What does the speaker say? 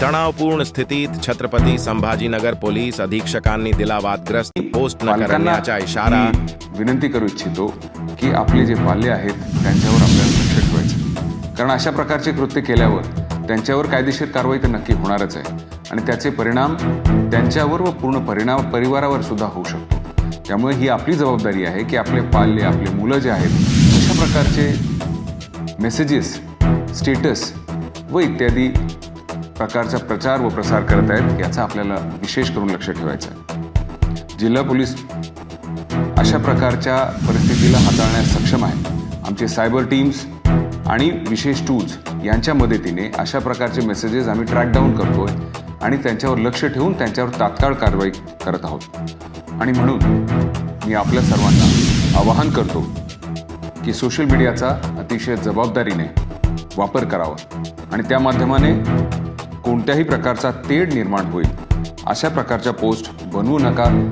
तणावपूर्ण स्थितीत छत्रपती संभाजीनगर पोलीस अधीक्षकांनी दिला वादग्रस्त. पोस्ट न करण्याचा इशारा. विनंती करू इच्छितो की आपले जे पाल्य आहेत त्यांच्यावर आपल्याला लक्ष ठेवायचं. कारण अशा प्रकारचे कृत्य केल्यावर त्यांच्यावर कायदेशीर कारवाई तर नक्की होणारच आहे. आणि त्याचे परिणाम त्यांच्यावर व पूर्ण परिणाम परिवारावर सुद्धा होऊ शकतो. त्यामुळे ही आपली जबाबदारी आहे की आपले पाल्य आपले मुलं जे आहेत अशा प्रकारचे मेसेजेस स्टेटस व इत्यादी प्रकारचा प्रचार व प्रसार करत आहेत याचा आपल्याला विशेष करून लक्ष ठेवायचं आहे. जिल्हा पोलीस अशा प्रकारच्या परिस्थितीला हाताळण्यास सक्षम आहे आमचे सायबर टीम्स आणि विशेष टूल्स यांच्या मदतीने अशा प्रकारचे मेसेजेस आम्ही ट्रॅक डाऊन आहे आणि त्यांच्यावर लक्ष ठेवून त्यांच्यावर तात्काळ कारवाई करत आहोत. आणि म्हणून मी आपल्या सर्वांना आवाहन करतो की सोशल मीडियाचा अतिशय जबाबदारीने वापर करावा आणि त्या माध्यमाने कोणत्याही प्रकारचा तेढ निर्माण होईल. अशा प्रकारच्या पोस्ट बनवू नका.